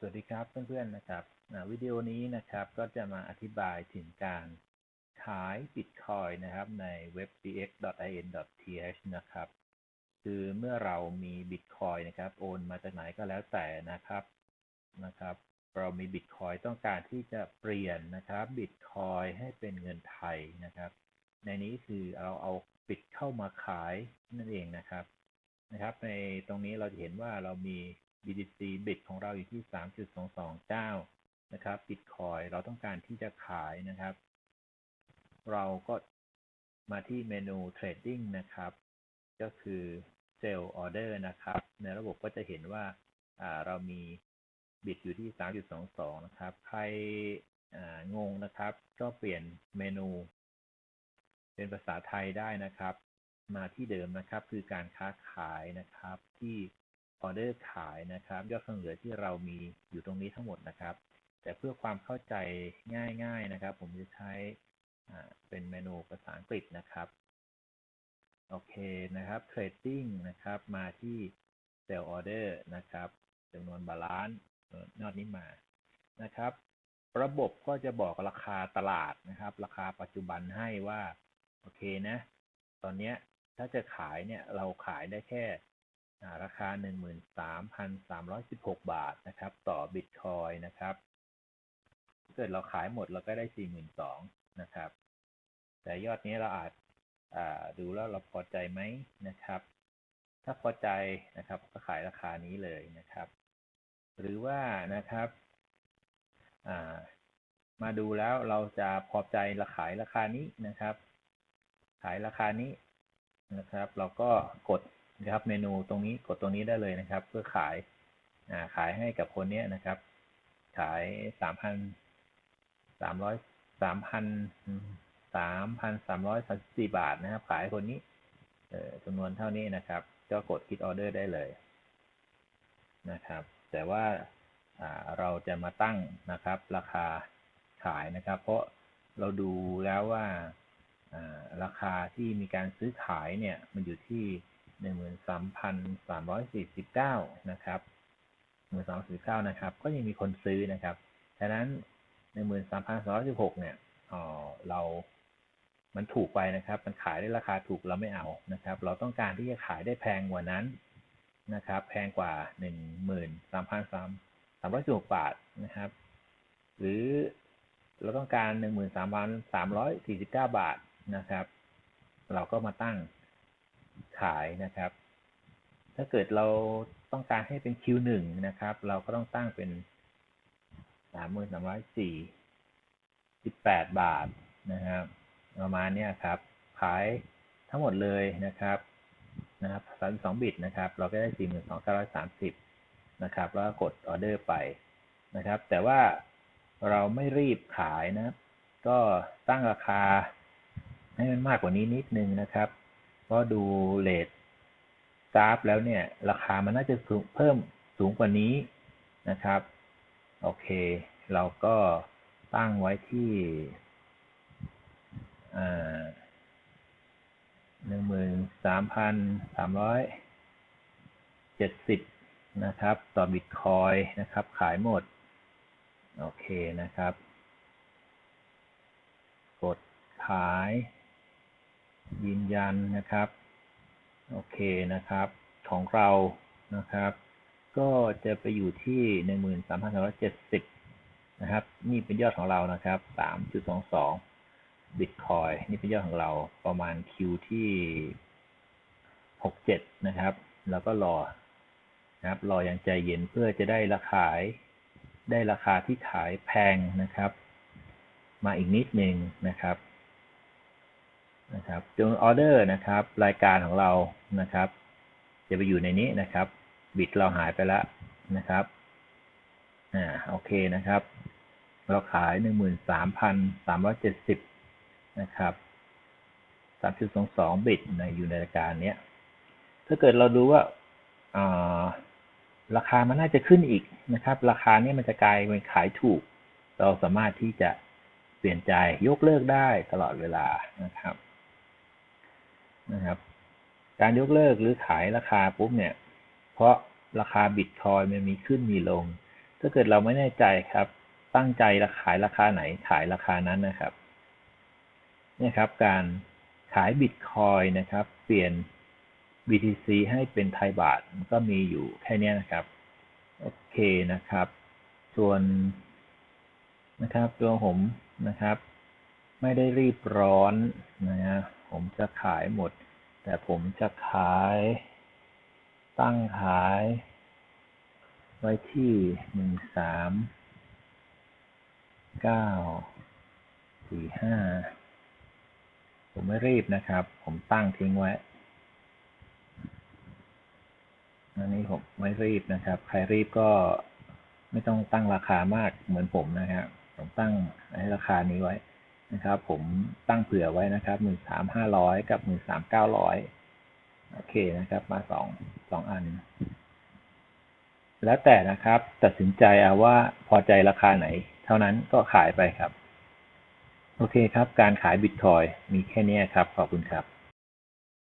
สวัสดีครับเพื่อนๆนะครับวิดีโอนี้นะครับก็จะมาอธิบายถึงการขายบิตคอยนะครับในเว็บ dx.in.th นะครับ คือเมื่อเรามีบิตคอยนะครับโอนมาจากไหนก็แล้วแต่นะครับนะครับ เรามีบิตคอยต้องการที่จะเปลี่ยนนะครับบิตคอยให้เป็นเงินไทยนะครับ ในนี้คือเราเอาบิตเข้ามาขายนั่นเองนะครับนะครับ ในตรงนี้เราจะเห็นว่าเรามี BTC บิตของเราอยู่ที่ 3.229นะครับ Bitcoin เราต้องการที่จะขายนะครับ เราก็มาที่เมนู Trading นะครับ ก็คือ Sell Order นะครับ ในระบบก็จะเห็นว่าเรามีบิตอยู่ที่ 3.22 นะครับ ใครงงนะครับ ก็เปลี่ยนเมนู เป็นภาษาไทยได้นะครับ มาที่เดิมนะครับ คือการค้าขายนะครับที่ ออเดอร์ขายนะครับ ยอดคงเหลือที่เรามีอยู่ตรงนี้ทั้งหมดนะครับ แต่เพื่อความเข้าใจง่ายๆนะครับ ผมจะใช้เป็นเมนูภาษาอังกฤษนะครับ โอเคนะครับ trading นะครับมาที่ sell order นะครับจำนวนบาลานซ์นอดนี้มานะครับ ระบบก็จะบอกราคาตลาดนะครับ ราคาปัจจุบันให้ว่า โอเคนะ ตอนนี้ถ้าจะขายเนี่ย เราขายได้แค่ ราคา 13,316 บาทนะครับ ต่อบิตคอยนะครับถ้าเกิดเราขายหมดเราก็ได้ 42,000นะครับ แต่ยอดนี้เราอาจดูแล้วเราพอใจไหมนะครับ ถ้าพอใจนะครับก็ขายราคานี้เลยนะครับ หรือว่านะครับมาดูแล้วเราจะพอใจราขายราคานี้นะครับ ขายราคานี้นะครับ เราก็กด นะครับเมนูตรงนี้กดตรงนี้ได้เลยนะครับ เพื่อขายขายให้กับคนนี้นะครับ ขายสามพันสามร้อยสามพันสามพันสามร้อยสามสี่บาทนะครับ ขายคนนี้จำนวนเท่านี้นะครับ ก็กดคิดออเดอร์ได้เลยนะครับ แต่ว่าเราจะมาตั้งนะครับ ราคาขายนะครับ เพราะเราดูแล้วว่าราคาที่มีการซื้อขายเนี่ยมันอยู่ที่ หนึ่งหมื่นสามพันสามร้อยสี่สิบเก้านะครับหมื่นสามสิบเก้านะครับ ก็ยังมีคนซื้อนะครับฉะนั้นหนึ่งหมื่นสามพันสองร้อยสิบหกเนี่ยอ๋อเรา มันถูกไปนะครับ มันขายได้ราคาถูกเราไม่เอานะครับ เราต้องการที่จะขายได้แพงกว่านั้นนะครับ แพงกว่าหนึ่งหมื่นสามพันสามสามร้อยสิบหกบาทนะครับ หรือเราต้องการหนึ่งหมื่นสามพันสามร้อยสี่สิบเก้าบาทนะครับ เราก็มาตั้ง ขายนะครับ ถ้าเกิดเราต้องการให้เป็น Q1 นะครับ เราก็ต้องตั้งเป็นสามหมื่นสามร้อยสี่สิบแปดบาทนะครับ ประมาณนี้ครับ ขายทั้งหมดเลยนะครับนะครับสามสองบิตนะครับ เราก็ได้สี่หมื่นสองเก้าร้อยสามสิบนะครับ แล้วก็กดออเดอร์ไปนะครับ แต่ว่าเราไม่รีบขายนะ ก็ตั้งราคาให้มันมากกว่านี้นิดนึงนะครับ เพราะดูเลทกราฟแล้วเนี่ย ราคามันน่าจะเพิ่มสูงกว่านี้นะครับ โอเค เราก็ตั้งไว้ที่หนึ่งหมื่นสามพันสามร้อยเจ็ดสิบนะครับ ต่อบิตคอยนะครับ ขายหมด โอเคนะครับ กดขาย ยืนยันนะครับ โอเคนะครับ ของเรานะครับ ก็จะไปอยู่ที่หนึ่งหมื่นสามพันสามร้อยเจ็ดสิบนะครับ นี่เป็นยอดของเรานะครับสามจุดสองสองบิตคอยนี่เป็นยอดของเราประมาณคิวที่หกเจ็ดนะครับ แล้วก็รอนะครับรออย่างใจเย็นเพื่อจะได้ราคาได้ราคาที่ขายแพงนะครับ มาอีกนิดนึงนะครับ นะครับจงออเดอร์นะครับ รายการของเรานะครับ จะไปอยู่ในนี้นะครับ บิตเราหายไปแล้วนะครับอ่าโอเคนะครับ เราขายหนึ่งหมื่นสามพันสามร้อยเจ็ดสิบนะครับสามจุดสองสองบิตในอยู่ในรายการเนี้ยถ้าเกิดเราดูว่าอ่าราคามันน่าจะขึ้นอีกนะครับ ราคานี้มันจะกลายเป็นขายถูก เราสามารถที่จะเปลี่ยนใจยกเลิกได้ตลอดเวลานะครับ นะครับ การยกเลิกหรือขายราคาปุ๊บเนี่ย เพราะราคาบิตคอยมันมีขึ้นมีลง ถ้าเกิดเราไม่แน่ใจครับ ตั้งใจราขายราคาไหนขายราคานั้นนะครับนี่ครับ การขายบิตคอยนะครับ เปลี่ยน BTC ให้เป็นไทยบาทมันก็มีอยู่แค่นี้นะครับ โอเคนะครับ ส่วนนะครับ ตัวผมนะครับ ไม่ได้รีบร้อนนะฮะ ผมจะขายหมด แต่ผมจะขาย ตั้งขาย ไว้ที่หนึ่งสามเก้าสี่ห้าผมไม่รีบนะครับ ผมตั้งทิ้งไว้อันนี้ผมไม่รีบนะครับ ใครรีบก็ไม่ต้องตั้งราคามากเหมือนผมนะครับผมตั้งให้ราคานี้ไว้ นะครับ ผมตั้งเผื่อไว้นะครับหมื่นสามห้าร้อยกับหมื่นสามเก้าร้อยโอเคนะครับ มาสองสองอัน แล้วแต่นะครับ ตัดสินใจเอาว่าพอใจราคาไหน เท่านั้นก็ขายไปครับ โอเคครับ การขายบิตคอยมีแค่นี้ครับ ขอบคุณครับ